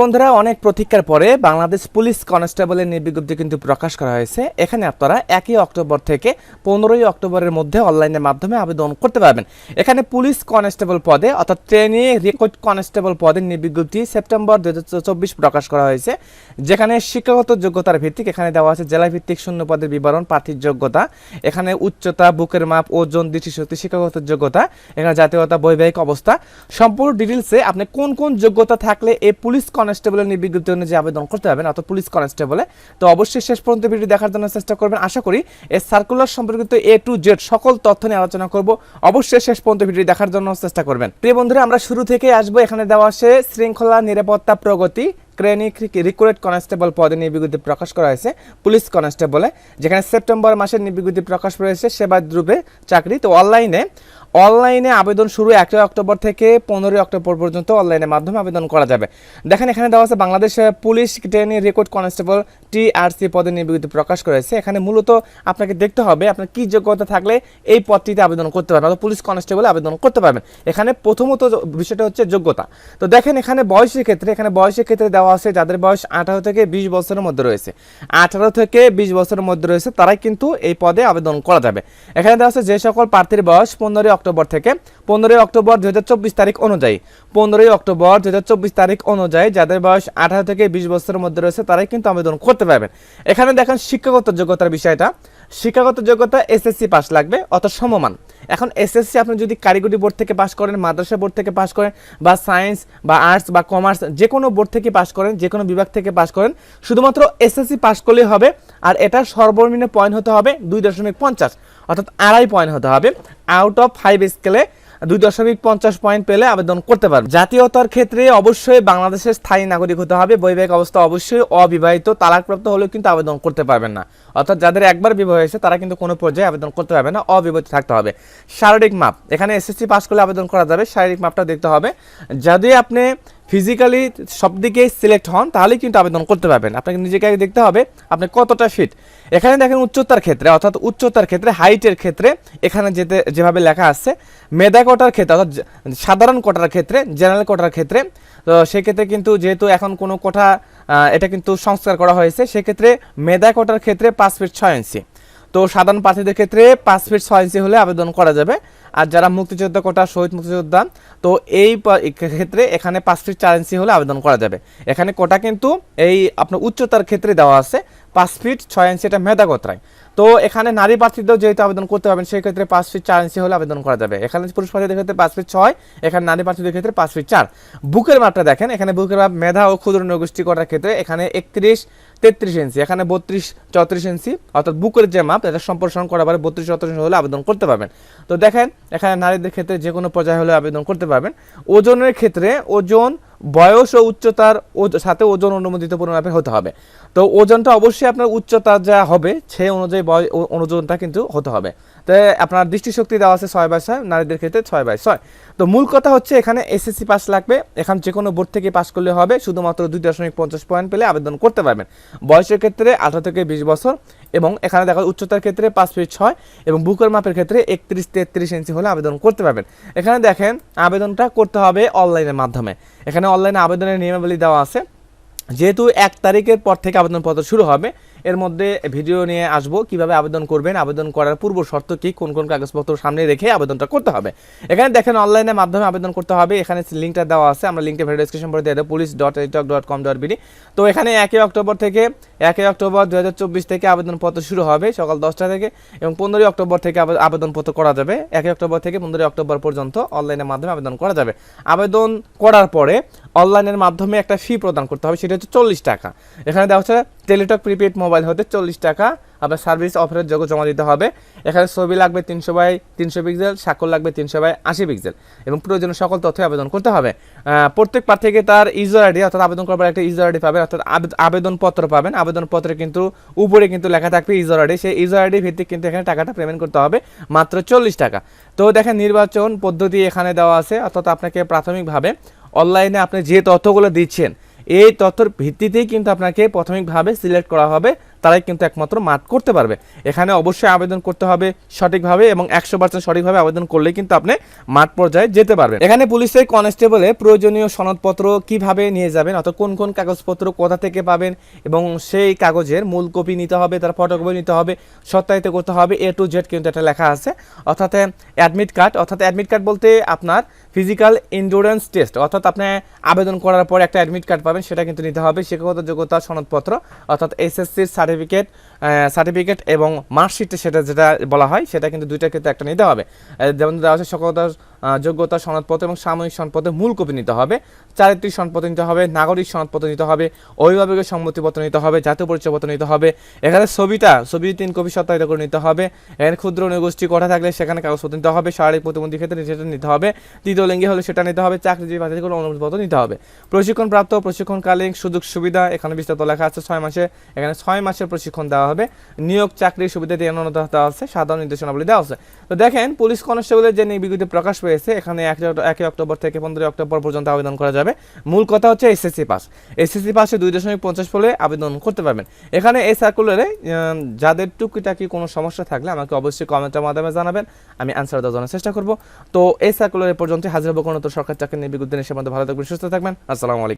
বন্ধুরা, অনেক প্রতীক্ষার পরে বাংলাদেশ পুলিশ কনস্টেবলের নির্বিজ্ঞপ্তি কিন্তু প্রকাশ করা হয়েছে। এখানে আপনারা একই অক্টোবর থেকে পনেরোই অক্টোবরের মধ্যে অনলাইনের মাধ্যমে আবেদন করতে পারবেন। এখানে পুলিশ কনস্টেবল পদে, অর্থাৎ ট্রেনে রেকর্ড কনস্টেবল পদের নির্বিজ্ঞপ্তি সেপ্টেম্বর দু প্রকাশ করা হয়েছে। যেখানে শিক্ষাগত যোগ্যতার ভিত্তিক এখানে দেওয়া আছে জেলা ভিত্তিক শূন্য পদের বিবরণ, প্রার্থীর যোগ্যতা। এখানে উচ্চতা, বুকের মাপ, ওজন, দৃষ্টিশক্তি, শিক্ষাগত যোগ্যতা, এখানে জাতীয়তা, বৈবাহিক অবস্থা। সম্পূর্ণ ডিটেলসে আপনি কোন কোন যোগ্যতা থাকলে এই পুলিশ কনস্টেবলের নির্বিজ্ঞপ্তি অনুযায়ী আবেদন করতে পারবেন অর্থাৎ পুলিশ কনস্টেবলে, তো অবশ্যই শেষ পর্যন্ত ভিডিও দেখার জন্য চেষ্টা করবেন। আশা করি এই সার্কুলার সম্পর্কিত এ টু জেড সকল তথ্য নিয়ে আলোচনা করব। অবশ্যই শেষ পর্যন্ত ভিডিও দেখার জন্য চেষ্টা করবেন। প্রিয় বন্ধুরা, আমরা শুরু থেকে আসব। এখানে দেওয়া আছে, শৃঙ্খলা, নিরাপত্তা, প্রগতি ক্রেনিক রিক্রুট কনস্টেবল পদে নির্বিজ্ঞপ্তি প্রকাশ করা হয়েছে পুলিশ কনস্টেবলে, যেখানে সেপ্টেম্বর মাসের নির্বিজ্ঞপ্তি প্রকাশ করেছে সেবা দ্রুপে চাকরি। তো অনলাইনে অনলাইনে আবেদন শুরু একই অক্টোবর থেকে পনেরোই অক্টোবর পর্যন্ত অনলাইনের মাধ্যমে আবেদন করা যাবে। দেখেন, এখানে দেওয়া আছে, Bangladesh police trainee record constable TRC পদে নির্বিজ্ঞপ্তি প্রকাশ করেছে। এখানে মূলত আপনাকে দেখতে হবে আপনার কী যোগ্যতা থাকলে এই পদটিতে আবেদন করতে পারবেন অর্থাৎ পুলিশ কনস্টেবল আবেদন করতে পারবেন। এখানে প্রথমত বিষয়টা হচ্ছে যোগ্যতা। তো দেখেন, এখানে বয়সের ক্ষেত্রে, এখানে বয়সের ক্ষেত্রে দেওয়া আছে, যাদের বয়স আঠারো থেকে বিশ বছরের মধ্যে রয়েছে। আঠারো থেকে বিশ বছরের মধ্যে রয়েছে, তারাই কিন্তু এই পদে আবেদন করা যাবে। এখানে দেওয়া আছে, যে সকল প্রার্থীর বয়স পনেরোই অক্টোবর থেকে পনেরোই অক্টোবর দুই হাজার চব্বিশ তারিখ অনুযায়ী। পনেরোই অক্টোবর দু তারিখ অনুযায়ী যাদের বয়স আঠারো থেকে বিশ বছরের মধ্যে রয়েছে, তারাই কিন্তু আবেদন করতে পারবেন। এখানে দেখেন শিক্ষাগত যোগ্যতার বিষয়টা। শিক্ষাগত যোগ্যতা এসএসসি পাস লাগবে অত সমমান। এখন এসএসসি আপনি যদি কারিগরি বোর্ড থেকে পাস করেন, মাদ্রাসা বোর্ড থেকে পাস করেন, বা সায়েন্স, বা আর্টস, বা কমার্স, যে কোনো বোর্ড থেকে পাস করেন, যে কোনো বিভাগ থেকে পাস করেন, শুধুমাত্র এসএসসি পাস করলেই হবে, আর এটা সর্বনিম্ন পয়েন্ট হতে হবে দুই দশমিক পঞ্চাশ। অর্থাৎ আড়াই পয়েন্ট হতে হবে। আউট অফ ফাইভ স্কেলে দুই দশমিক পঞ্চাশ পয়েন্ট পেলে আবেদন করতে পারবে। জাতীয়তার ক্ষেত্রে অবশ্যই বাংলাদেশের স্থায়ী নাগরিক হতে হবে। বৈবাহিক অবস্থা অবশ্যই অবিবাহিত। তালাকপ্রাপ্ত হলেও কিন্তু আবেদন করতে পারবেন না। অর্থাৎ যাদের একবার বিবাহ হয়েছে, তারা কিন্তু কোনো পর্যায়ে আবেদন করতে পারবে না। অবিবাহিত থাকতে হবে। শারীরিক মাপ। এখানে এসএসসি পাস করলে আবেদন করা যাবে। শারীরিক মাপটা দেখতে হবে। যদি আপনি ফিজিক্যালি সব দিকে সিলেক্ট হন তাহলে কিন্তু আবেদন করতে পারবেন। আপনাকে নিজেকে আগে দেখতে হবে, আপনি কতটা ফিট এখানে দেখেন উচ্চতার ক্ষেত্রে, অর্থাৎ উচ্চতার ক্ষেত্রে হাইটের ক্ষেত্রে, এখানে যেতে, যেভাবে লেখা আছে, মেধা কোটার ক্ষেত্রে, অর্থাৎ সাধারণ কোটার ক্ষেত্রে জেনারেল কোটার ক্ষেত্রে, তো সেক্ষেত্রে কিন্তু যেহেতু এখন কোনো কোঠা এটা কিন্তু সংস্কার করা হয়েছে, সেক্ষেত্রে মেধা কোটার ক্ষেত্রে পাঁচ ফিট ছয় ইঞ্চি তো সাধারণ প্রার্থীদের ক্ষেত্রে পাঁচ ফিট ছয় ইঞ্চি হলে আবেদন করা যাবে। আর যারা মুক্তিযোদ্ধা কোটা, শহীদ মুক্তিযোদ্ধা, তো এই ক্ষেত্রে এখানে পাঁচটি ফিট হলে আবেদন করা যাবে। এখানে কোটা কিন্তু এই আপনার উচ্চতার ক্ষেত্রে দেওয়া আছে। পাঁচ ফিট ছয় ইঞ্চি এটা মেধা কোত্রায় তো এখানে নারী প্রার্থীদেরও যেহেতু আবেদন করতে পারবেন সেই ক্ষেত্রে পাঁচ ফিট চার ইঞ্চি হলে আবেদন করা যাবে। এখানে পুরুষ প্রার্থীদের ক্ষেত্রে পাঁচ ফিট ছয়, এখানে নারী প্রার্থীদের ক্ষেত্রে পাঁচ ফিট চার। বুকের মাপটা দেখেন, এখানে বুকের মাপ মেধা ও ক্ষুদ্র নগোষ্ঠী করার ক্ষেত্রে এখানে একত্রিশ, তেত্রিশ ইঞ্চি, এখানে বত্রিশ, চৌত্রিশ ইঞ্চি, অর্থাৎ বুকের যে মাপ, এটা সম্প্রসারণ করা পারে বত্রিশ, চৌত্রিশ হলে আবেদন করতে পারবেন। তো দেখেন, এখানে নারীদের ক্ষেত্রে যে কোনো পর্যায়ে হলে আবেদন করতে পারবেন। ওজনের ক্ষেত্রে ওজন বয়স ও উচ্চতার সাথে ওজন অনুমোদিত পরিমাপের হতে হবে। তো ওজনটা অবশ্যই আপনার উচ্চতা যা হবে, সে অনুযায়ী বয়- ওজনটা কিন্তু হতে হবে। তো আপনার দৃষ্টিশক্তি দেওয়া আছে ছয় বাই ছয়, নারীদের ক্ষেত্রে ছয় বাই ছয়। তো মূল কথা হচ্ছে এখানে এসএসসি পাস লাগবে। এখন যে কোনো বোর্ড থেকে পাস করলে হবে, শুধুমাত্র দুই দশমিক পঞ্চাশ পয়েন্ট পেলে আবেদন করতে পারবেন। বয়সের ক্ষেত্রে আঠারো থেকে বিশ বছর এবং এখানে দেখা উচ্চতার ক্ষেত্রে পাঁচ ফিট ছয় এবং বুকের মাপের ক্ষেত্রে একত্রিশ তেত্রিশ ইঞ্চি হলে আবেদন করতে পারবেন। এখানে দেখেন, আবেদনটা করতে হবে অনলাইনের মাধ্যমে। এখানে অনলাইনে আবেদনের নিয়মাবলী দেওয়া আছে। যেহেতু এক তারিখের পর থেকে আবেদনপত্র শুরু হবে, এর মধ্যে ভিডিও নিয়ে আসব কীভাবে আবেদন করবেন, আবেদন করার পূর্ব শর্ত কি, কোন কোন কাগজপত্র সামনে রেখে আবেদনটা করতে হবে। এখানে দেখেন অনলাইনের মাধ্যমে আবেদন করতে হবে, এখানে লিঙ্কটা দেওয়া আছে, আমরা লিঙ্কটা ভিডিও ডিসক্রিপশন করে দিয়ে দেবো police dot Teletalk dot com dot BD তো এখানে একই অক্টোবর থেকে, একই অক্টোবর দু হাজার চব্বিশ থেকে আবেদনপত্র শুরু হবে, সকাল দশটা থেকে, এবং পনেরোই অক্টোবর থেকে আবে- আবেদনপত্র করা যাবে। একই অক্টোবর থেকে পনেরোই অক্টোবর পর্যন্ত অনলাইনের মাধ্যমে আবেদন করা যাবে। আবেদন করার পরে অনলাইনের মাধ্যমে একটা ফি প্রদান করতে হবে, সেটা হচ্ছে চল্লিশ টাকা। এখানে দেওয়া হচ্ছে টেলিটক প্রিপেড মোবাইল হতে চল্লিশ টাকা আবার সার্ভিস অফারের যোগ্য জমা দিতে হবে। এখানে ছবি লাগবে তিনশো বাই তিনশো পিক্সেল স্বাক্ষর লাগবে তিনশো বাই আশি পিক্সেল এবং প্রয়োজনীয় সকল তথ্য আবেদন করতে হবে। প্রত্যেক প্রার্থীকে তার ইউজার আইডি অর্থাৎ আবেদন করবার একটা ইউজার আইডি পাবেন, অর্থাৎ আবেদ- আবেদনপত্র পাবেন। আবেদনপত্রে কিন্তু উপরে কিন্তু লেখা থাকবে ইউজার আইডি সেই ইউজার আইডি ভিত্তিক কিন্তু এখানে টাকাটা পেমেন্ট করতে হবে মাত্র চল্লিশ টাকা। তো দেখেন নির্বাচন পদ্ধতি এখানে দেওয়া আছে, অর্থাৎ আপনাকে প্রাথমিকভাবে অনলাইনে আপনি যে তথ্যগুলো দিচ্ছেন এই তথ্যর ভিত্তিতেই কিন্তু আপনাকে প্রাথমিকভাবে সিলেক্ট করা হবে। তারাই কিন্তু একমাত্র মাঠ করতে পারবে। এখানে অবশ্যই আবেদন করতে হবে সঠিকভাবে এবং একশো পার্সেন্ট সঠিকভাবে আবেদন করলেই কিন্তু আপনি মাঠ পর্যায়ে যেতে পারবেন। এখানে পুলিশের কনস্টেবলে প্রয়োজনীয় সনদপত্র কীভাবে নিয়ে যাবেন অর্থাৎ কোন কোন কাগজপত্র কোথা থেকে পাবেন এবং সেই কাগজের মূল কপি নিতে হবে, তার ফটোকপি নিতে হবে, সত্যায়িত করতে হবে এ টু জেড কিন্তু এটা লেখা আছে। অর্থাৎ অ্যাডমিট কার্ড অর্থাৎ অ্যাডমিট কার্ড বলতে আপনার ফিজিক্যাল ইন্ডুরেন্স টেস্ট অর্থাৎ আপনি আবেদন করার পর একটা অ্যাডমিট কার্ড পাবেন, সেটা কিন্তু নিতে হবে, শিক্ষাগত যোগ্যতা সনদপত্র, অর্থাৎ এসএসসির সার্টিফিকেট সার্টিফিকেট সার্টিফিকেট এবং মার্কশিটে সেটা যেটা বলা হয় সেটা কিন্তু দুইটা কিন্তু একটা নিতে হবে। যেমন দেওয়া শিক্ষাগত আহ, যোগ্যতা সনদপত্র এবং সাময়িক সনদপত্রের মূল কপি নিতে হবে। চারিত্রিক সনদপত্র নিতে হবে, নাগরিক সনদপত্র নিতে হবে, অভিভাবকের সম্মতিপত্র নিতে হবে, জাতীয় পরিচয়পত্র নিতে হবে। এখানে ছবিটা ছবি তিন কপি সত্যায়িত করে নিতে হবে। এখানে ক্ষুদ্র নৃগোষ্ঠী করা থাকলে সেখানে কাগজপত্র নিতে হবে, শারীরিক প্রতিবন্ধী ক্ষেত্রে সেটা নিতে হবে তৃতীয় লিঙ্গি হলে সেটা নিতে হবে, চাকরিজীবী বাতিল করে অনুমতিপত্র নিতে হবে। প্রশিক্ষণপ্রাপ্ত প্রশিক্ষণকালীন সুযোগ সুবিধা, এখানে বিস্তারিত লেখা আছে, ছয় মাসে, এখানে ছয় মাসের প্রশিক্ষণ দেওয়া হবে। নিয়োগ চাকরির সুবিধা দিয়ে দেওয়া আছে, সাধারণ নির্দেশনাবলী দেওয়া আছে। তো দেখেন, পুলিশ কনস্টেবলের যে বিজ্ঞপ্তি প্রকাশ পেয়েছে এখানে এক একই অক্টোবর থেকে পনেরোই অক্টোবর পর্যন্ত আবেদন করা যাবে। মূল কথা হচ্ছে এসএসসি পাস এসএসসি পাসে দুই দশমিক পঞ্চাশ ফলে আবেদন করতে পারবেন। এখানে এই সার্কুলারে যাদের টুকিটাকি কোনো সমস্যা থাকলে আমাকে অবশ্যই কমেন্টের মাধ্যমে জানাবেন, আমি আনসার দেওয়ার জন্য চেষ্টা করব। তো এই সার্কুলারে পর্যন্ত হাজির হব কোনো তো সরকার চাকরি নিয়ে বিজ্ঞপ্তি নিয়ে মধ্যে ভালো থাকবেন, সুস্থ থাকবেন। আসসালামু আলাইকুম।